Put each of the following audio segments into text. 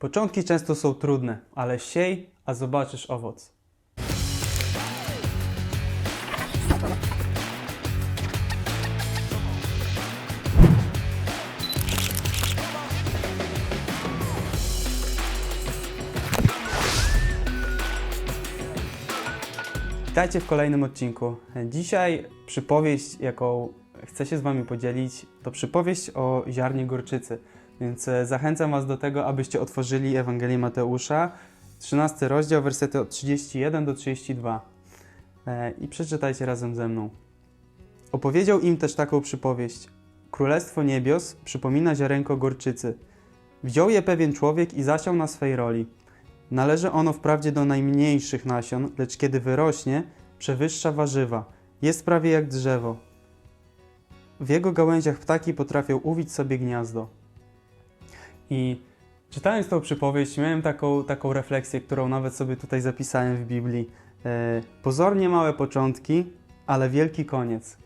Początki często są trudne, ale siej, a zobaczysz owoc. Witajcie w kolejnym odcinku. Dzisiaj przypowieść, jaką chcę się z Wami podzielić, to przypowieść o ziarnie gorczycy. Więc e, zachęcam Was do tego, abyście otworzyli Ewangelię Mateusza, 13 rozdział, wersety od 31 do 32. E, I przeczytajcie razem ze mną. Opowiedział im też taką przypowieść. Królestwo niebios przypomina ziarenko gorczycy. Wziął je pewien człowiek i zasiał na swej roli. Należy ono wprawdzie do najmniejszych nasion, lecz kiedy wyrośnie, przewyższa warzywa. Jest prawie jak drzewo. W jego gałęziach ptaki potrafią uwić sobie gniazdo. I czytając tą przypowieść, miałem taką, taką refleksję, którą nawet sobie tutaj zapisałem w Biblii. E, pozornie małe początki, ale wielki koniec.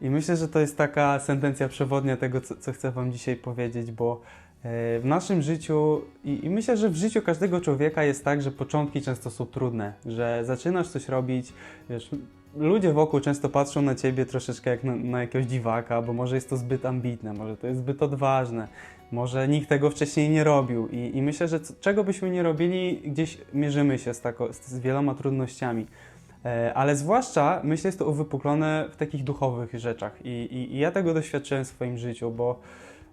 I myślę, że to jest taka sentencja przewodnia tego, co, co chcę Wam dzisiaj powiedzieć, bo e, w naszym życiu i, i myślę, że w życiu każdego człowieka jest tak, że początki często są trudne, że zaczynasz coś robić, wiesz, ludzie wokół często patrzą na ciebie troszeczkę jak na, na jakiegoś dziwaka, bo może jest to zbyt ambitne, może to jest zbyt odważne, może nikt tego wcześniej nie robił i, i myślę, że c- czego byśmy nie robili, gdzieś mierzymy się z, tako, z, z wieloma trudnościami. E, Ale zwłaszcza myślę, jest to uwypuklone w takich duchowych rzeczach I, i, i ja tego doświadczyłem w swoim życiu, bo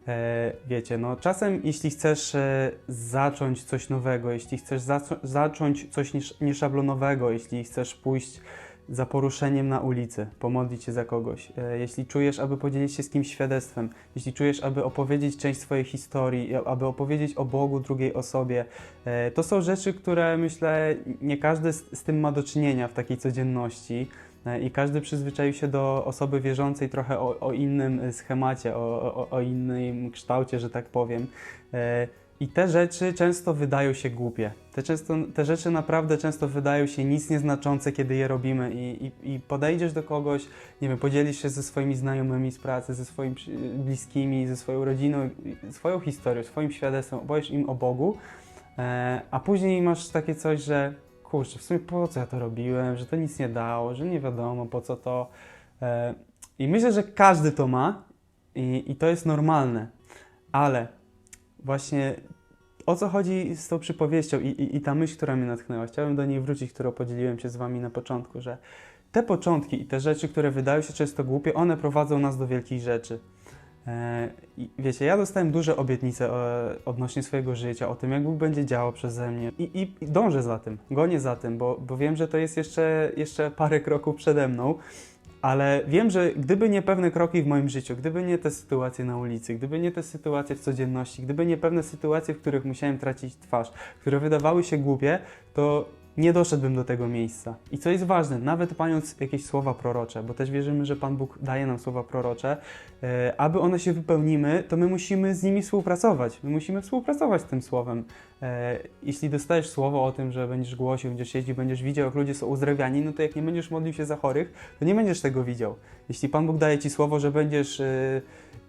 e, wiecie, no czasem jeśli chcesz e, zacząć coś nowego, jeśli chcesz zacząć coś niesz- nieszablonowego, jeśli chcesz pójść za poruszeniem na ulicy, pomodlić się za kogoś, e, jeśli czujesz, aby podzielić się z kimś świadectwem, jeśli czujesz, aby opowiedzieć część swojej historii, aby opowiedzieć o Bogu drugiej osobie, e, to są rzeczy, które myślę nie każdy z, tym ma do czynienia w takiej codzienności. E, I każdy przyzwyczaił się do osoby wierzącej trochę o, o innym e, schemacie, o, o, o innym kształcie, że tak powiem. I te rzeczy często wydają się głupie. Te, często, te rzeczy naprawdę często wydają się nic nieznaczące, kiedy je robimy i, i, i podejdziesz do kogoś, nie wiem, podzielisz się ze swoimi znajomymi z pracy, ze swoimi bliskimi, ze swoją rodziną, swoją historią, swoim świadectwem, opowiesz im o Bogu, e, a później masz takie coś, że kurczę, w sumie po co ja to robiłem, że to nic nie dało, że nie wiadomo po co to. E, I myślę, że każdy to ma i, i to jest normalne, ale właśnie o co chodzi z tą przypowieścią i, i, i ta myśl, która mnie natchnęła, chciałem do niej wrócić, którą podzieliłem się z Wami na początku, że te początki i te rzeczy, które wydają się często głupie, one prowadzą nas do wielkich rzeczy. E, I wiecie, ja dostałem duże obietnice e, odnośnie swojego życia, o tym, jak Bóg będzie działał przeze mnie. I, i, dążę za tym, gonię za tym, bo, bo wiem, że to jest jeszcze, jeszcze parę kroków przede mną. Ale wiem, że gdyby nie pewne kroki w moim życiu, gdyby nie te sytuacje na ulicy, gdyby nie te sytuacje w codzienności, gdyby nie pewne sytuacje, w których musiałem tracić twarz, które wydawały się głupie, to nie doszedłbym do tego miejsca. I co jest ważne, nawet mając jakieś słowa prorocze, bo też wierzymy, że Pan Bóg daje nam słowa prorocze, e, aby one się wypełnimy, to my musimy z nimi współpracować. My musimy współpracować z tym słowem. E, jeśli dostajesz słowo o tym, że będziesz głosił, będziesz jeździł, będziesz widział, jak ludzie są uzdrawiani, no to jak nie będziesz modlił się za chorych, to nie będziesz tego widział. Jeśli Pan Bóg daje Ci słowo, że będziesz, e,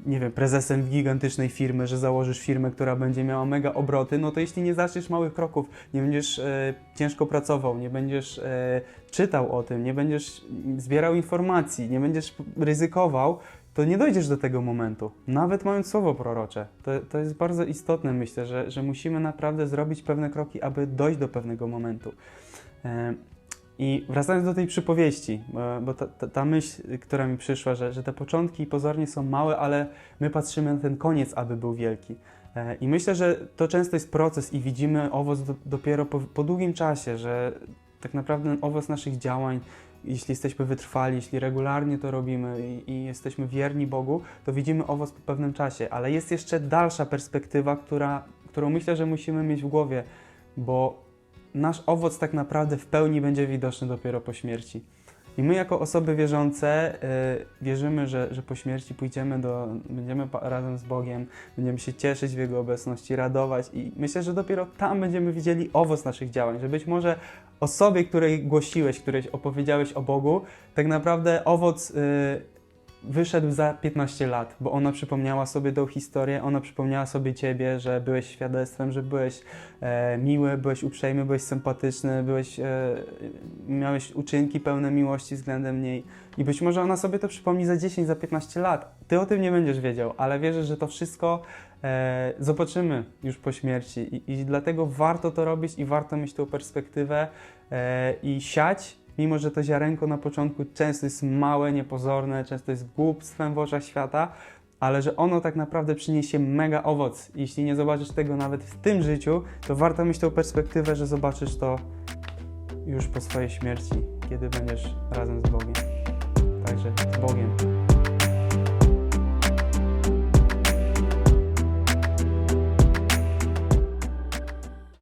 nie wiem, prezesem gigantycznej firmy, że założysz firmę, która będzie miała mega obroty, no to jeśli nie zaczniesz małych kroków, nie będziesz e, ciężko pracował, nie będziesz e, czytał o tym, nie będziesz zbierał informacji, nie będziesz ryzykował, to nie dojdziesz do tego momentu, nawet mając słowo prorocze. To, to jest bardzo istotne, myślę, że, że musimy naprawdę zrobić pewne kroki, aby dojść do pewnego momentu. E, I wracając do tej przypowieści, bo, bo ta, ta, ta myśl, która mi przyszła, że, że te początki pozornie są małe, ale my patrzymy na ten koniec, aby był wielki. E, I myślę, że to często jest proces i widzimy owoc do, dopiero po, po długim czasie, że tak naprawdę owoc naszych działań, jeśli jesteśmy wytrwali, jeśli regularnie to robimy i, i jesteśmy wierni Bogu, to widzimy owoc po pewnym czasie. Ale jest jeszcze dalsza perspektywa, która, którą myślę, że musimy mieć w głowie, bo nasz owoc tak naprawdę w pełni będzie widoczny dopiero po śmierci. I my jako osoby wierzące y, wierzymy, że, że po śmierci pójdziemy do, będziemy razem z Bogiem, będziemy się cieszyć w Jego obecności, radować i myślę, że dopiero tam będziemy widzieli owoc naszych działań, że być może osobie, której głosiłeś, której opowiedziałeś o Bogu, tak naprawdę owoc y, wyszedł za 15 lat, bo ona przypomniała sobie tą historię, ona przypomniała sobie ciebie, że byłeś świadectwem, że byłeś e, miły, byłeś uprzejmy, byłeś sympatyczny, byłeś, e, miałeś uczynki pełne miłości względem niej i być może ona sobie to przypomni za 10, za 15 lat. Ty o tym nie będziesz wiedział, ale wierzę, że to wszystko e, zobaczymy już po śmierci I, i dlatego warto to robić i warto mieć tą perspektywę e, i siać, mimo że to ziarenko na początku często jest małe, niepozorne, często jest głupstwem w oczach świata, ale że ono tak naprawdę przyniesie mega owoc. Jeśli nie zobaczysz tego nawet w tym życiu, to warto mieć tą perspektywę, że zobaczysz to już po swojej śmierci, kiedy będziesz razem z Bogiem. Także z Bogiem.